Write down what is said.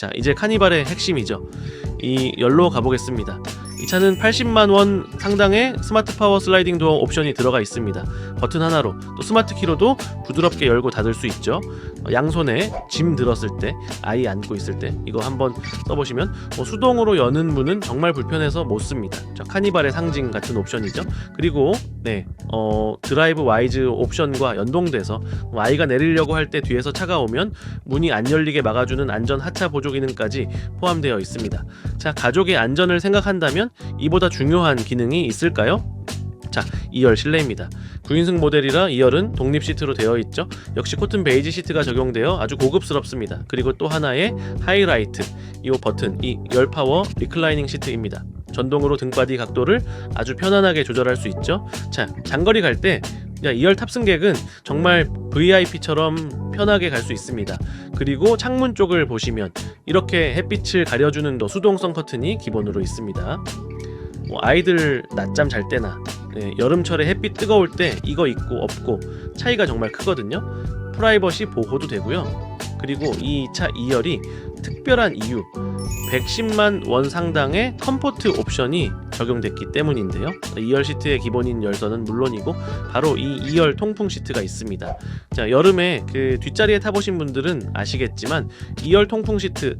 자, 이제 카니발의 핵심이죠. 이 열로 가보겠습니다. 이 차는 80만 원 상당의 스마트 파워 슬라이딩 도어 옵션이 들어가 있습니다. 버튼 하나로 또 스마트 키로도 부드럽게 열고 닫을 수 있죠. 어, 양손에 짐 들었을 때, 아이 안고 있을 때 이거 한번 써보시면 뭐 수동으로 여는 문은 정말 불편해서 못 씁니다. 저 카니발의 상징 같은 옵션이죠. 그리고 네, 어, 드라이브 와이즈 옵션과 연동돼서 뭐 아이가 내리려고 할 때 뒤에서 차가 오면 문이 안 열리게 막아주는 안전 하차 보조 기능까지 포함되어 있습니다. 자, 가족의 안전을 생각한다면 이보다 중요한 기능이 있을까요? 자, 2열 실내입니다. 9인승 모델이라 2열은 독립 시트로 되어 있죠. 역시 코튼 베이지 시트가 적용되어 아주 고급스럽습니다. 그리고 또 하나의 하이라이트, 이 버튼, 이 열 파워 리클라이닝 시트입니다. 전동으로 등바디 각도를 아주 편안하게 조절할 수 있죠. 자, 장거리 갈 때 2열 탑승객은 정말 VIP처럼 편하게 갈 수 있습니다. 그리고 창문 쪽을 보시면 이렇게 햇빛을 가려주는 더 수동성 커튼이 기본으로 있습니다. 뭐 아이들 낮잠 잘 때나 네, 여름철에 햇빛 뜨거울 때 이거 있고 없고 차이가 정말 크거든요. 프라이버시 보호도 되고요. 그리고 이 차 2열이 특별한 이유 110만 원 상당의 컴포트 옵션이 적용됐기 때문인데요. 2열 시트의 기본인 열선은 물론이고 바로 이 2열 통풍 시트가 있습니다. 자, 여름에 그 뒷자리에 타보신 분들은 아시겠지만 2열 통풍 시트